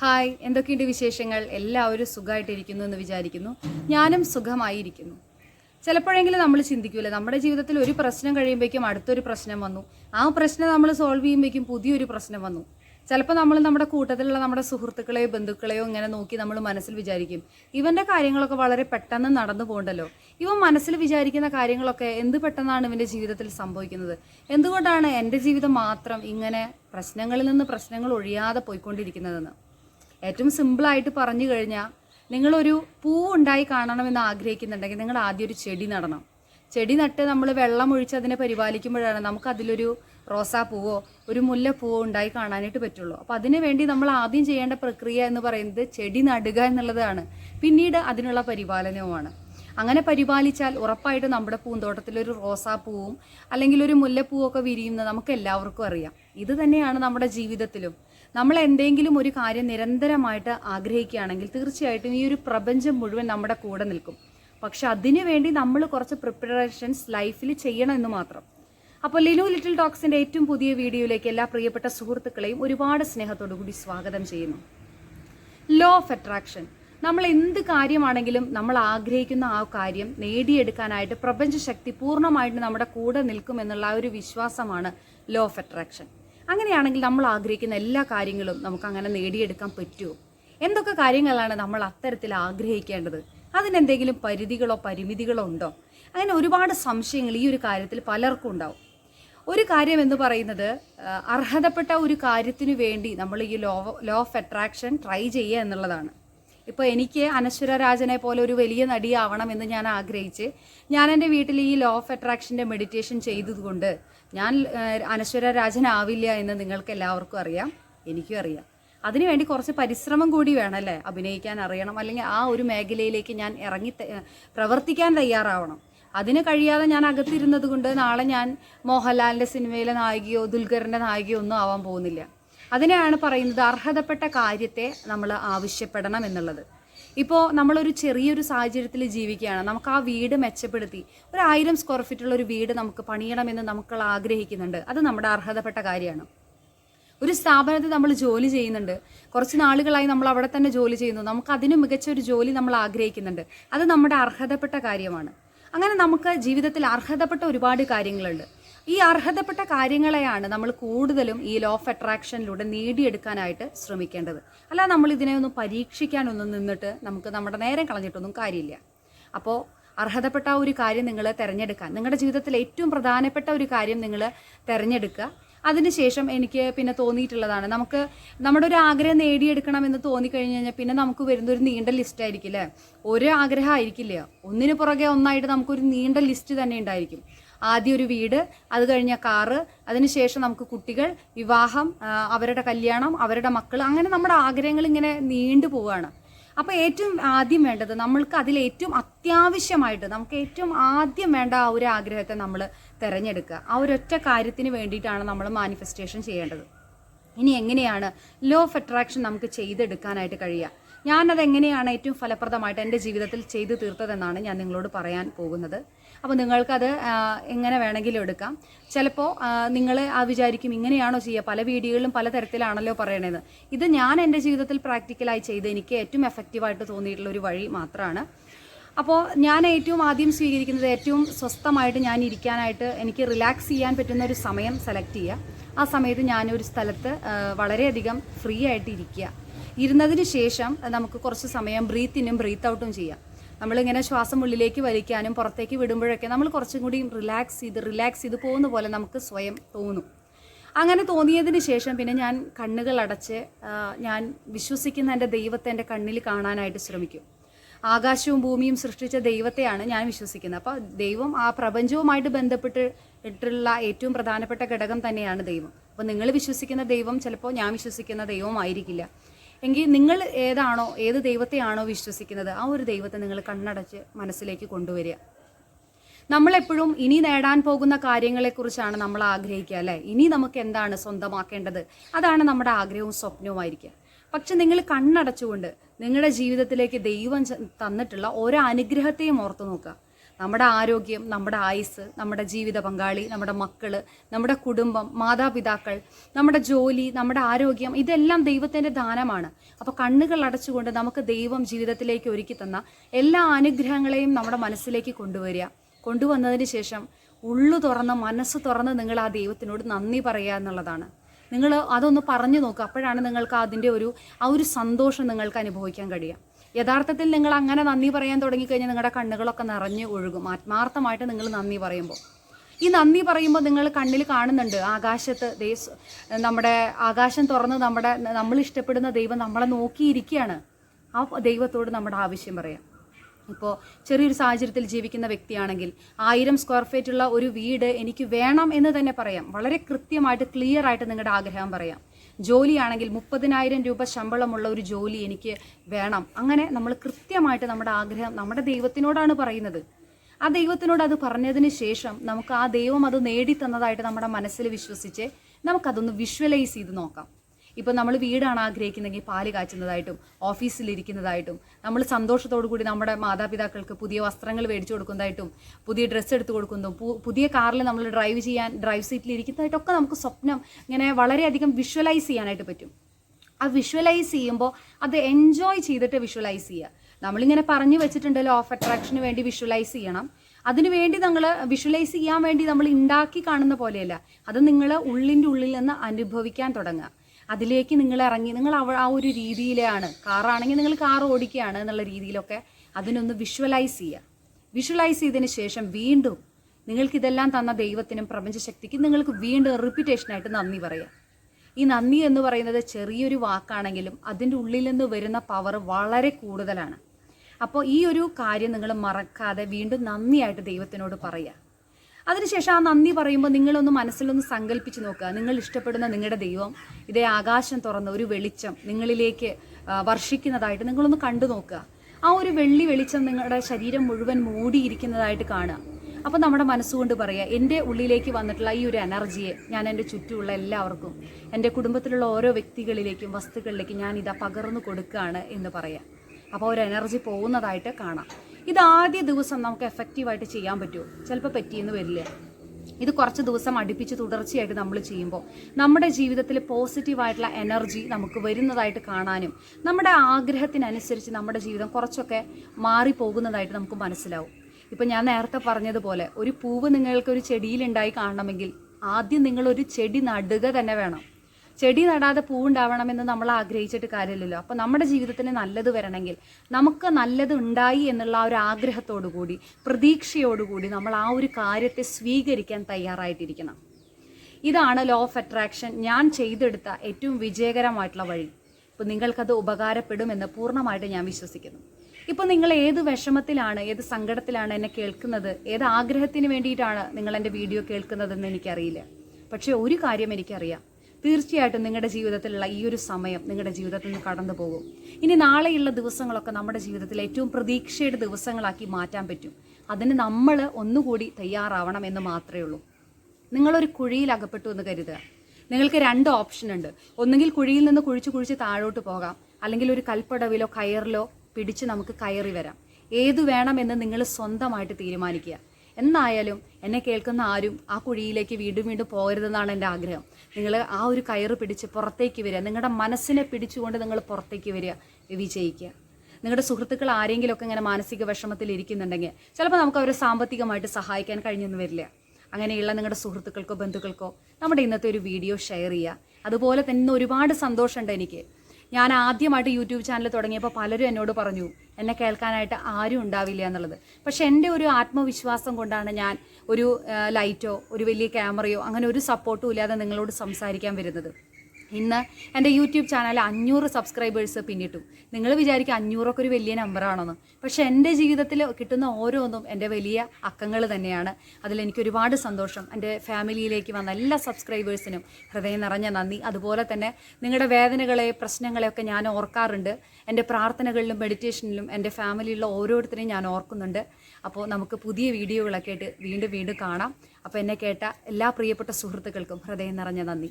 Hi എന്തൊക്കെയുണ്ട് വിശേഷങ്ങൾ? എല്ലാവരും സുഖമായിട്ടിരിക്കുന്നു എന്ന് വിചാരിക്കുന്നു. ഞാനും സുഖമായിരിക്കുന്നു. ചിലപ്പോഴെങ്കിലും നമ്മൾ ചിന്തിക്കൂല. നമ്മുടെ ജീവിതത്തിൽ ഒരു പ്രശ്നം കഴിയുമ്പോഴേക്കും അടുത്തൊരു പ്രശ്നം വന്നു. ആ പ്രശ്നം നമ്മൾ സോൾവ് ചെയ്യുമ്പോഴേക്കും പുതിയൊരു പ്രശ്നം വന്നു. ചിലപ്പോൾ നമ്മൾ നമ്മുടെ കൂട്ടത്തിലുള്ള നമ്മുടെ സുഹൃത്തുക്കളെയോ ബന്ധുക്കളെയോ ഇങ്ങനെ നോക്കി നമ്മൾ മനസ്സിൽ വിചാരിക്കും ഇവന്റെ കാര്യങ്ങളൊക്കെ വളരെ പെട്ടെന്ന് നടന്നു പോകണ്ടല്ലോ. ഇവൻ മനസ്സിൽ വിചാരിക്കുന്ന കാര്യങ്ങളൊക്കെ എന്ത് പെട്ടെന്നാണ് ഇവന്റെ ജീവിതത്തിൽ സംഭവിക്കുന്നത്? എന്തുകൊണ്ടാണ് എന്റെ ജീവിതം മാത്രം ഇങ്ങനെ പ്രശ്നങ്ങളിൽ നിന്ന് പ്രശ്നങ്ങൾ ഒഴിയാതെ പോയിക്കൊണ്ടിരിക്കുന്നതെന്ന്? ഏറ്റവും സിമ്പിളായിട്ട് പറഞ്ഞു കഴിഞ്ഞാൽ നിങ്ങളൊരു പൂ ഉണ്ടായി കാണണമെന്ന് ആഗ്രഹിക്കുന്നുണ്ടെങ്കിൽ നിങ്ങൾ ആദ്യം ഒരു ചെടി നടണം. ചെടി നട്ട് നമ്മൾ വെള്ളം ഒഴിച്ച് അതിനെ പരിപാലിക്കുമ്പോഴാണ് നമുക്ക് അതിലൊരു റോസാപ്പൂവോ ഒരു മുല്ലപ്പൂവോ ഉണ്ടായി കാണാനായിട്ട് പറ്റുള്ളൂ. അപ്പോൾ അതിനു വേണ്ടി നമ്മൾ ആദ്യം ചെയ്യേണ്ട പ്രക്രിയ എന്ന് പറയുന്നത് ചെടി നടുക എന്നുള്ളതാണ്. പിന്നീട് അതിനുള്ള പരിപാലനവുമാണ്. അങ്ങനെ പരിപാലിച്ചാൽ ഉറപ്പായിട്ടും നമ്മുടെ പൂന്തോട്ടത്തിൽ ഒരു റോസാപ്പൂവും അല്ലെങ്കിൽ ഒരു മുല്ലപ്പൂവൊക്കെ വിരിയുന്നത് നമുക്ക് എല്ലാവർക്കും അറിയാം. ഇത് തന്നെയാണ് നമ്മുടെ ജീവിതത്തിലും. നമ്മൾ എന്തെങ്കിലും ഒരു കാര്യം നിരന്തരമായിട്ട് ആഗ്രഹിക്കുകയാണെങ്കിൽ തീർച്ചയായിട്ടും ഈ ഒരു പ്രപഞ്ചം മുഴുവൻ നമ്മുടെ കൂടെ നിൽക്കും. പക്ഷെ അതിനു വേണ്ടി നമ്മൾ കുറച്ച് പ്രിപ്പറേഷൻസ് ലൈഫിൽ ചെയ്യണം എന്ന് മാത്രം. അപ്പോൾ ലിനു ലിറ്റിൽ ടോക്സിന്റെ ഏറ്റവും പുതിയ വീഡിയോയിലേക്ക് എല്ലാ പ്രിയപ്പെട്ട സുഹൃത്തുക്കളെയും ഒരുപാട് സ്നേഹത്തോടു കൂടി സ്വാഗതം ചെയ്യുന്നു. ലോ ഓഫ് അട്രാക്ഷൻ നമ്മൾ എന്ത് കാര്യമാണെങ്കിലും നമ്മൾ ആഗ്രഹിക്കുന്ന ആ കാര്യം നേടിയെടുക്കാനായിട്ട് പ്രപഞ്ചശക്തി പൂർണമായിട്ട് നമ്മുടെ കൂടെ നിൽക്കും എന്നുള്ള ആ ഒരു വിശ്വാസമാണ് ലോ ഓഫ് അട്രാക്ഷൻ അങ്ങനെയാണെങ്കിൽ നമ്മൾ ആഗ്രഹിക്കുന്ന എല്ലാ കാര്യങ്ങളും നമുക്ക് അങ്ങനെ നേടിയെടുക്കാൻ പറ്റുമോ? എന്തൊക്കെ കാര്യങ്ങളാണ് നമ്മൾ അത്തരത്തിൽ ആഗ്രഹിക്കേണ്ടത്? അതിനെന്തെങ്കിലും പരിധികളോ പരിമിതികളോ ഉണ്ടോ? അങ്ങനെ ഒരുപാട് സംശയങ്ങൾ ഈ ഒരു കാര്യത്തിൽ പലർക്കും ഉണ്ടാവും. ഒരു കാര്യം എന്ന് പറയുന്നത് അർഹതപ്പെട്ട ഒരു കാര്യത്തിനു വേണ്ടി നമ്മൾ ഈ law law of attraction try ചെയ്യുക എന്നുള്ളതാണ്. ഇപ്പോൾ എനിക്ക് അനശ്വര രാജനെ പോലെ ഒരു വലിയ നടിയാവണം എന്ന് ഞാൻ ആഗ്രഹിച്ച് ഞാൻ എന്റെ വീട്ടിൽ ഈ ലോ ഓഫ് അട്രാക്ഷന്റെ മെഡിറ്റേഷൻ ചെയ്തതുകൊണ്ട് ഞാൻ അനശ്വര രാജനാവില്ല എന്ന് നിങ്ങൾക്ക് എല്ലാവർക്കും അറിയാം എനിക്കും അറിയാം. അതിനുവേണ്ടി കുറച്ച് പരിശ്രമം കൂടി വേണമല്ലേ അഭിനയിക്കാൻ അറിയണം. അല്ലെങ്കിൽ ആ ഒരു മേഖലയിലേക്ക് ഞാൻ ഇറങ്ങി പ്രവർത്തിക്കാൻ തയ്യാറാവണം. അതിന് കഴിയാതെ ഞാൻ അകത്തിരുന്നത് കൊണ്ട് നാളെ ഞാൻ മോഹൻലാലിന്റെ സിനിമയിലെ നായികയോ ദുൽഖറിന്റെ നായികയോ ഒന്നും ആവാൻ പോകുന്നില്ല. അതിനെയാണ് പറയുന്നത് അർഹതപ്പെട്ട കാര്യത്തെ നമ്മൾ ആവശ്യപ്പെടണം എന്നുള്ളത്. ഇപ്പോൾ നമ്മളൊരു ചെറിയൊരു സാഹചര്യത്തിൽ ജീവിക്കുകയാണ്. നമുക്ക് ആ വീട് മെച്ചപ്പെടുത്തി ഒരു ആയിരം സ്ക്വയർ ഫീറ്റുള്ള ഒരു വീട് നമുക്ക് പണിയണമെന്ന് നമുക്ക് ആഗ്രഹിക്കുന്നുണ്ട്. അത് നമ്മുടെ അർഹതപ്പെട്ട കാര്യമാണ്. ഒരു സ്ഥാപനത്തിൽ നമ്മൾ ജോലി ചെയ്യുന്നുണ്ട്. കുറച്ച് നാളുകളായി നമ്മൾ അവിടെ തന്നെ ജോലി ചെയ്യുന്നു. നമുക്ക് അതിന് മികച്ച ഒരു ജോലി നമ്മൾ ആഗ്രഹിക്കുന്നുണ്ട്. അത് നമ്മുടെ അർഹതപ്പെട്ട കാര്യമാണ്. അങ്ങനെ നമുക്ക് ജീവിതത്തിൽ അർഹതപ്പെട്ട ഒരുപാട് കാര്യങ്ങളുണ്ട്. ഈ അർഹതപ്പെട്ട കാര്യങ്ങളെയാണ് നമ്മൾ കൂടുതലും ഈ ലോ ഓഫ് അട്രാക്ഷനിലൂടെ നേടിയെടുക്കാനായിട്ട് ശ്രമിക്കേണ്ടത്. അല്ല നമ്മൾ ഇതിനെ ഒന്നും പരീക്ഷിക്കാനൊന്നും നിന്നിട്ട് നമുക്ക് നമ്മുടെ നേരം കളഞ്ഞിട്ടൊന്നും കാര്യമില്ല. അപ്പോൾ അർഹതപ്പെട്ട ഒരു കാര്യം നിങ്ങൾ തിരഞ്ഞെടുക്കുക നിങ്ങളുടെ ജീവിതത്തിൽ ഏറ്റവും പ്രധാനപ്പെട്ട ഒരു കാര്യം നിങ്ങൾ തിരഞ്ഞെടുക്കുക. അതിനുശേഷം എനിക്ക് പിന്നെ തോന്നിയിട്ടുള്ളതാണ് നമുക്ക് നമ്മുടെ ഒരു ആഗ്രഹം നേടിയെടുക്കണം എന്ന് തോന്നിക്കഴിഞ്ഞ് കഴിഞ്ഞാൽ പിന്നെ നമുക്ക് വരുന്ന ഒരു നീണ്ട ലിസ്റ്റ് ആയിരിക്കില്ലേ ഒരു ആഗ്രഹം ആയിരിക്കില്ല. ഒന്നിനു പുറകെ ഒന്നായിട്ട് നമുക്കൊരു നീണ്ട ലിസ്റ്റ് തന്നെ ഉണ്ടായിരിക്കും. ആദ്യം ഒരു വീട് അത് കഴിഞ്ഞ കാറ് അതിനുശേഷം നമുക്ക് കുട്ടികൾ വിവാഹം അവരുടെ കല്യാണം അവരുടെ മക്കൾ അങ്ങനെ നമ്മുടെ ആഗ്രഹങ്ങൾ ഇങ്ങനെ നീണ്ടു പോവുകയാണ് അപ്പോൾ ഏറ്റവും ആദ്യം വേണ്ടത് നമ്മൾക്ക് അതിൽ ഏറ്റവും അത്യാവശ്യമായിട്ട് നമുക്ക് ഏറ്റവും ആദ്യം വേണ്ട ആ ഒരു ആഗ്രഹത്തെ നമ്മൾ തിരഞ്ഞെടുക്കുക. ആ ഒരൊറ്റ കാര്യത്തിന് വേണ്ടിയിട്ടാണ് നമ്മൾ മാനിഫെസ്റ്റേഷൻ ചെയ്യേണ്ടത്. ഇനി എങ്ങനെയാണ് ലോ ഓഫ് അട്രാക്ഷൻ നമുക്ക് ചെയ്തെടുക്കാനായിട്ട് കഴിയുക? ഞാനത് എങ്ങനെയാണ് ഏറ്റവും ഫലപ്രദമായിട്ട് എന്റെ ജീവിതത്തിൽ ചെയ്തു തീർത്തതെന്നാണ് ഞാൻ നിങ്ങളോട് പറയാൻ പോകുന്നത്. അപ്പോൾ നിങ്ങൾക്കത് എങ്ങനെ വേണമെങ്കിലും എടുക്കാം. ചിലപ്പോൾ നിങ്ങൾ ആ വിചാരിക്കും ഇങ്ങനെയാണോ ചെയ്യുക. പല വീഡിയോകളിലും പല തരത്തിലാണല്ലോ പറയണത്. ഇത് ഞാൻ എന്റെ ജീവിതത്തിൽ പ്രാക്ടിക്കലായി ചെയ്ത് എനിക്ക് ഏറ്റവും എഫക്റ്റീവായിട്ട് തോന്നിയിട്ടുള്ള ഒരു വഴി മാത്രമാണ് അപ്പോൾ ഞാൻ ഏറ്റവും ആദ്യം സ്വീകരിക്കുന്നത് ഏറ്റവും സ്വസ്ഥമായിട്ട് ഞാൻ ഇരിക്കാനായിട്ട് എനിക്ക് റിലാക്സ് ചെയ്യാൻ പറ്റുന്ന ഒരു സമയം സെലക്ട് ചെയ്യുക. ആ സമയത്ത് ഞാനൊരു സ്ഥലത്ത് വളരെയധികം ഫ്രീ ആയിട്ട് ഇരിക്കുക. ഇരുന്നതിന് ശേഷം നമുക്ക് കുറച്ച് സമയം ബ്രീത്തിനും ബ്രീത്ത് ഔട്ടും ചെയ്യാം. നമ്മളിങ്ങനെ ശ്വാസം ഉള്ളിലേക്ക് വലിക്കാനും പുറത്തേക്ക് വിടുമ്പോഴൊക്കെ നമ്മൾ കുറച്ചും കൂടി റിലാക്സ് ചെയ്ത് റിലാക്സ് ചെയ്ത് പോകുന്ന പോലെ നമുക്ക് സ്വയം തോന്നും. അങ്ങനെ തോന്നിയതിന് ശേഷം പിന്നെ ഞാൻ കണ്ണുകൾ അടച്ച് ഞാൻ വിശ്വസിക്കുന്ന എന്റെ ദൈവത്തെ എന്റെ കണ്ണിൽ കാണാനായിട്ട് ശ്രമിക്കും. ആകാശവും ഭൂമിയും സൃഷ്ടിച്ച ദൈവത്തെയാണ് ഞാൻ വിശ്വസിക്കുന്നത്. അപ്പോൾ ദൈവം ആ പ്രപഞ്ചവുമായിട്ട് ബന്ധപ്പെട്ട് ഇട്ടുള്ള ഏറ്റവും പ്രധാനപ്പെട്ട ഘടകം തന്നെയാണ് ദൈവം. അപ്പോൾ നിങ്ങൾ വിശ്വസിക്കുന്ന ദൈവം ചിലപ്പോൾ ഞാൻ വിശ്വസിക്കുന്ന ദൈവമായിരിക്കില്ല എങ്കിൽ നിങ്ങൾ ഏതാണോ ഏത് ദൈവത്തെയാണോ വിശ്വസിക്കുന്നത് ആ ഒരു ദൈവത്തെ നിങ്ങൾ കണ്ണടച്ച് മനസ്സിലേക്ക് കൊണ്ടുവരിക. നമ്മളെപ്പോഴും ഇനി നേടാൻ പോകുന്ന കാര്യങ്ങളെക്കുറിച്ചാണ് നമ്മൾ ആഗ്രഹിക്കുക അല്ലേ? ഇനി നമുക്ക് എന്താണ് സ്വന്തമാക്കേണ്ടത്? അതാണ് നമ്മുടെ ആഗ്രഹവും സ്വപ്നവുമായിരിക്കുക പക്ഷെ നിങ്ങൾ കണ്ണടച്ചുകൊണ്ട് നിങ്ങളുടെ ജീവിതത്തിലേക്ക് ദൈവം തന്നിട്ടുള്ള ഓരോ അനുഗ്രഹത്തെയും ഓർത്തു നോക്കുക. നമ്മുടെ ആരോഗ്യം നമ്മുടെ ആയുസ് നമ്മുടെ ജീവിത പങ്കാളി നമ്മുടെ മക്കൾ നമ്മുടെ കുടുംബം മാതാപിതാക്കൾ നമ്മുടെ ജോലി നമ്മുടെ ആരോഗ്യം ഇതെല്ലാം ദൈവത്തിന്റെ ദാനമാണ്. അപ്പോൾ കണ്ണുകൾ അടച്ചുകൊണ്ട് നമുക്ക് ദൈവം ജീവിതത്തിലേക്ക് ഒരുക്കി തന്ന എല്ലാ അനുഗ്രഹങ്ങളെയും നമ്മുടെ മനസ്സിലേക്ക് കൊണ്ടുവരിക. കൊണ്ടുവന്നതിന് ശേഷം ഉള്ളു തുറന്ന് മനസ്സ് തുറന്ന് നിങ്ങൾ ആ ദൈവത്തിനോട് നന്ദി പറയുക എന്നുള്ളതാണ്. നിങ്ങൾ അതൊന്ന് പറഞ്ഞു നോക്കുക അപ്പോഴാണ് നിങ്ങൾക്ക് അതിന്റെ ഒരു ആ ഒരു സന്തോഷം നിങ്ങൾക്ക് അനുഭവിക്കാൻ കഴിയുക. യഥാർത്ഥത്തിൽ നിങ്ങൾ അങ്ങനെ നന്ദി പറയാൻ തുടങ്ങിക്കഴിഞ്ഞാൽ നിങ്ങളുടെ കണ്ണുകളൊക്കെ നിറഞ്ഞ് ഒഴുകും. ആത്മാർത്ഥമായിട്ട് നിങ്ങൾ നന്ദി പറയുമ്പോൾ. ഈ നന്ദി പറയുമ്പോൾ നിങ്ങൾ കണ്ണിൽ കാണുന്നുണ്ട്. ആകാശത്ത് ദേശ നമ്മുടെ ആകാശം തുറന്ന് നമ്മുടെ നമ്മൾ ഇഷ്ടപ്പെടുന്ന ദൈവം നമ്മളെ നോക്കിയിരിക്കുകയാണ്. ആ ദൈവത്തോട് നമ്മുടെ ആവശ്യം പറയാം. ഇപ്പോൾ ചെറിയൊരു സാഹചര്യത്തിൽ ജീവിക്കുന്ന വ്യക്തിയാണെങ്കിൽ ആയിരം സ്ക്വയർ ഫീറ്റ് ഉള്ള ഒരു വീട് എനിക്ക് വേണം എന്ന് തന്നെ പറയാം. വളരെ കൃത്യമായിട്ട് ക്ലിയർ ആയിട്ട് നിങ്ങളുടെ ആഗ്രഹം പറയാം. ജോലിയാണെങ്കിൽ മുപ്പതിനായിരം രൂപ ശമ്പളമുള്ള ഒരു ജോലി എനിക്ക് വേണം. അങ്ങനെ നമ്മൾ കൃത്യമായിട്ട് നമ്മുടെ ആഗ്രഹം നമ്മുടെ ദൈവത്തിനോടാണ് പറയുന്നത്. ആ ദൈവത്തിനോട് അത് പറഞ്ഞതിന് ശേഷം നമുക്ക് ആ ദൈവം അത് നേടിത്തന്നതായിട്ട് നമ്മുടെ മനസ്സിൽ വിശ്വസിച്ച് നമുക്കതൊന്ന് വിഷ്വലൈസ് ചെയ്ത് നോക്കാം. ഇപ്പം നമ്മൾ വീടാണ് ആഗ്രഹിക്കുന്നതെങ്കിൽ പാൽ കാച്ചുന്നതായിട്ടും ഓഫീസിലിരിക്കുന്നതായിട്ടും നമ്മൾ സന്തോഷത്തോടു കൂടി നമ്മുടെ മാതാപിതാക്കൾക്ക് പുതിയ വസ്ത്രങ്ങൾ മേടിച്ചു കൊടുക്കുന്നതായിട്ടും പുതിയ ഡ്രസ്സ് എടുത്തു കൊടുക്കുന്നതും പുതിയ കാറിൽ നമ്മൾ ഡ്രൈവ് ചെയ്യാൻ ഡ്രൈവ് സീറ്റിൽ ഇരിക്കുന്നതായിട്ടൊക്കെ നമുക്ക് സ്വപ്നം ഇങ്ങനെ വളരെയധികം വിഷ്വലൈസ് ചെയ്യാനായിട്ട് പറ്റും. ആ വിഷ്വലൈസ് ചെയ്യുമ്പോൾ അത് എൻജോയ് ചെയ്തിട്ട് വിഷ്വലൈസ് ചെയ്യുക. നമ്മളിങ്ങനെ പറഞ്ഞു വെച്ചിട്ടുണ്ടല്ലോ ഓഫ് അട്രാക്ഷന് വേണ്ടി വിഷ്വലൈസ് ചെയ്യണം. അതിനു വേണ്ടി നമ്മൾ വിഷ്വലൈസ് ചെയ്യാൻ വേണ്ടി നമ്മൾ ഉണ്ടാക്കി കാണുന്ന പോലെയല്ല. അത് നിങ്ങൾ ഉള്ളിന്റെ ഉള്ളിൽ നിന്ന് അനുഭവിക്കാൻ തുടങ്ങുക. അതിലേക്ക് നിങ്ങൾ ഇറങ്ങി നിങ്ങൾ അവ ആ ഒരു രീതിയിലാണ്. കാറാണെങ്കിൽ നിങ്ങൾ കാർ ഓടിക്കുകയാണ് എന്നുള്ള രീതിയിലൊക്കെ അതിനൊന്ന് വിഷ്വലൈസ് ചെയ്യുക. വിഷ്വലൈസ് ചെയ്തതിന് ശേഷം വീണ്ടും നിങ്ങൾക്കിതെല്ലാം തന്ന ദൈവത്തിനും പ്രപഞ്ചശക്തിക്കും നിങ്ങൾക്ക് വീണ്ടും റിപ്പീറ്റേഷനായിട്ട് നന്ദി പറയാം ഈ നന്ദി എന്ന് പറയുന്നത് ചെറിയൊരു വാക്കാണെങ്കിലും അതിന്റെ ഉള്ളിൽ നിന്ന് വരുന്ന പവർ വളരെ കൂടുതലാണ്. അപ്പോൾ ഈ ഒരു കാര്യം നിങ്ങൾ മറക്കാതെ വീണ്ടും നന്ദിയായിട്ട് ദൈവത്തിനോട് പറയുക. അതിനുശേഷം ആ നന്ദി പറയുമ്പോൾ നിങ്ങളൊന്ന് മനസ്സിലൊന്ന് സങ്കല്പിച്ച് നോക്കുക. നിങ്ങൾ ഇഷ്ടപ്പെടുന്ന നിങ്ങളുടെ ദൈവം ഇതേ ആകാശം തുറന്ന് ഒരു വെളിച്ചം നിങ്ങളിലേക്ക് വർഷിക്കുന്നതായിട്ട് നിങ്ങളൊന്ന് കണ്ടു നോക്കുക. ആ ഒരു വെള്ളി വെളിച്ചം നിങ്ങളുടെ ശരീരം മുഴുവൻ മൂടിയിരിക്കുന്നതായിട്ട് കാണുക. അപ്പോൾ നമ്മുടെ മനസ്സുകൊണ്ട് പറയുക എന്റെ ഉള്ളിലേക്ക് വന്നിട്ടുള്ള ഈ ഒരു എനർജിയെ ഞാൻ എന്റെ ചുറ്റുമുള്ള എല്ലാവർക്കും എന്റെ കുടുംബത്തിലുള്ള ഓരോ വ്യക്തികളിലേക്കും വസ്തുക്കളിലേക്കും ഞാൻ ഇതാ പകർന്നു കൊടുക്കുകയാണ് എന്ന് പറയാം അപ്പോൾ ഒരു എനർജി പോകുന്നതായിട്ട് കാണാം. ഇത് ആദ്യ ദിവസം നമുക്ക് എഫക്റ്റീവായിട്ട് ചെയ്യാൻ പറ്റുമോ? ചിലപ്പോൾ പറ്റിയെന്ന് വരില്ല. ഇത് കുറച്ച് ദിവസം അടുപ്പിച്ച് തുടർച്ചയായിട്ട് നമ്മൾ ചെയ്യുമ്പോൾ നമ്മുടെ ജീവിതത്തിൽ പോസിറ്റീവായിട്ടുള്ള എനർജി നമുക്ക് വരുന്നതായിട്ട് കാണാനും നമ്മുടെ ആഗ്രഹത്തിനനുസരിച്ച് നമ്മുടെ ജീവിതം കുറച്ചൊക്കെ മാറിപ്പോകുന്നതായിട്ട് നമുക്ക് മനസ്സിലാവും. ഇപ്പം ഞാൻ നേരത്തെ പറഞ്ഞതുപോലെ ഒരു പൂവ് നിങ്ങൾക്ക് ഒരു ചെടിയിലുണ്ടായി കാണണമെങ്കിൽ ആദ്യം നിങ്ങളൊരു ചെടി നടുക തന്നെ വേണം. ചെടി നടാതെ പൂവുണ്ടാവണമെന്ന് നമ്മൾ ആഗ്രഹിച്ചിട്ട് കാര്യമില്ലല്ലോ. അപ്പോൾ നമ്മുടെ ജീവിതത്തിന് നല്ലത് വരണമെങ്കിൽ നമുക്ക് നല്ലത് ഉണ്ടായി എന്നുള്ള ആ ഒരു ആഗ്രഹത്തോടു കൂടി പ്രതീക്ഷയോടുകൂടി നമ്മൾ ആ ഒരു കാര്യത്തെ സ്വീകരിക്കാൻ തയ്യാറായിട്ടിരിക്കണം. ഇതാണ് ലോ ഓഫ് അട്രാക്ഷൻ ഞാൻ ചെയ്തെടുത്ത ഏറ്റവും വിജയകരമായിട്ടുള്ള വഴി. ഇപ്പോൾ നിങ്ങൾക്കത് ഉപകാരപ്പെടുമെന്ന് പൂർണമായിട്ട് ഞാൻ വിശ്വസിക്കുന്നു. ഇപ്പോൾ നിങ്ങൾ ഏത് വിഷമത്തിലാണ് ഏത് സങ്കടത്തിലാണ് എന്നെ കേൾക്കുന്നത് ഏത് ആഗ്രഹത്തിന് വേണ്ടിയിട്ടാണ് നിങ്ങൾ എന്റെ വീഡിയോ കേൾക്കുന്നതെന്ന് എനിക്കറിയില്ല. പക്ഷേ ഒരു കാര്യം എനിക്കറിയാം. തീർച്ചയായിട്ടും നിങ്ങളുടെ ജീവിതത്തിലുള്ള ഈ ഒരു സമയം നിങ്ങളുടെ ജീവിതത്തിൽ നിന്ന് കടന്നു പോകും. ഇനി നാളെയുള്ള ദിവസങ്ങളൊക്കെ നമ്മുടെ ജീവിതത്തിൽ ഏറ്റവും പ്രതീക്ഷയുടെ ദിവസങ്ങളാക്കി മാറ്റാൻ പറ്റും. അതിന് നമ്മൾ ഒന്നുകൂടി തയ്യാറാവണം എന്ന് മാത്രമേ ഉള്ളൂ. നിങ്ങളൊരു കുഴിയിൽ അകപ്പെട്ടു എന്ന് കരുതുക. നിങ്ങൾക്ക് രണ്ട് ഓപ്ഷൻ ഉണ്ട്. ഒന്നുകിൽ കുഴിയിൽ നിന്ന് കുഴിച്ച് കുഴിച്ച് താഴോട്ട് പോകാം. അല്ലെങ്കിൽ ഒരു കൽപ്പടവിലോ കയറിലോ പിടിച്ച് നമുക്ക് കയറി വരാം. ഏത് വേണമെന്ന് നിങ്ങൾ സ്വന്തമായിട്ട് തീരുമാനിക്കുക. എന്നായാലും എന്നെ കേൾക്കുന്ന ആരും ആ കുഴിയിലേക്ക് വീണ്ടും വീണ്ടും പോകരുതെന്നാണ് എന്റെ ആഗ്രഹം. നിങ്ങൾ ആ ഒരു കയറ് പിടിച്ച് പുറത്തേക്ക് വരിക. നിങ്ങളുടെ മനസ്സിനെ പിടിച്ചുകൊണ്ട് നിങ്ങൾ പുറത്തേക്ക് വരിക. വിജയിക്കുക. നിങ്ങളുടെ സുഹൃത്തുക്കൾ ആരെങ്കിലുമൊക്കെ ഇങ്ങനെ മാനസിക വിഷമത്തിൽ ഇരിക്കുന്നുണ്ടെങ്കിൽ ചിലപ്പോൾ നമുക്ക് അവരെ സാമ്പത്തികമായിട്ട് സഹായിക്കാൻ കഴിഞ്ഞൊന്നും വരില്ല. അങ്ങനെയുള്ള നിങ്ങളുടെ സുഹൃത്തുക്കൾക്കോ ബന്ധുക്കൾക്കോ നമ്മുടെ ഇന്നത്തെ ഒരു വീഡിയോ ഷെയർ ചെയ്യുക. അതുപോലെ തന്നെ ഒരുപാട് സന്തോഷമുണ്ട് എനിക്ക്. ഞാൻ ആദ്യമായിട്ട് യൂട്യൂബ് ചാനൽ തുടങ്ങിയപ്പോൾ പലരും എന്നോട് പറഞ്ഞു എന്നെ കേൾക്കാനായിട്ട് ആരും ഉണ്ടാവില്ല എന്നുള്ളത്. പക്ഷെ എന്റെ ഒരു ആത്മവിശ്വാസം കൊണ്ടാണ് ഞാൻ ഒരു ലൈറ്റോ ഒരു വലിയ ക്യാമറയോ അങ്ങനെ ഒരു സപ്പോർട്ടും ഇല്ലാതെ നിങ്ങളോട് സംസാരിക്കാൻ വരുന്നത്. ഇന്ന് എന്റെ യൂട്യൂബ് ചാനൽ അഞ്ഞൂറ് സബ്സ്ക്രൈബേഴ്സ് പിന്നിട്ടു. നിങ്ങൾ വിചാരിക്കുക അഞ്ഞൂറൊക്കെ ഒരു വലിയ നമ്പറാണെന്ന്. പക്ഷേ എന്റെ ജീവിതത്തിൽ കിട്ടുന്ന ഓരോന്നും എന്റെ വലിയ അക്കങ്ങൾ തന്നെയാണ്. അതിലെനിക്ക് ഒരുപാട് സന്തോഷം. എന്റെ ഫാമിലിയിലേക്ക് വന്ന എല്ലാ സബ്സ്ക്രൈബേഴ്സിനും ഹൃദയം നിറഞ്ഞ നന്ദി. അതുപോലെ തന്നെ നിങ്ങളുടെ വേദനകളെ പ്രശ്നങ്ങളെയൊക്കെ ഞാൻ ഓർക്കാറുണ്ട്. എന്റെ പ്രാർത്ഥനകളിലും മെഡിറ്റേഷനിലും എന്റെ ഫാമിലിയിലുള്ള ഓരോരുത്തരെയും ഞാൻ ഓർക്കുന്നുണ്ട്. അപ്പോൾ നമുക്ക് പുതിയ വീഡിയോകളൊക്കെ ആയിട്ട് വീണ്ടും വീണ്ടും കാണാം. അപ്പോൾ എന്നെ കേട്ട എല്ലാ പ്രിയപ്പെട്ട സുഹൃത്തുക്കൾക്കും ഹൃദയം നിറഞ്ഞ നന്ദി.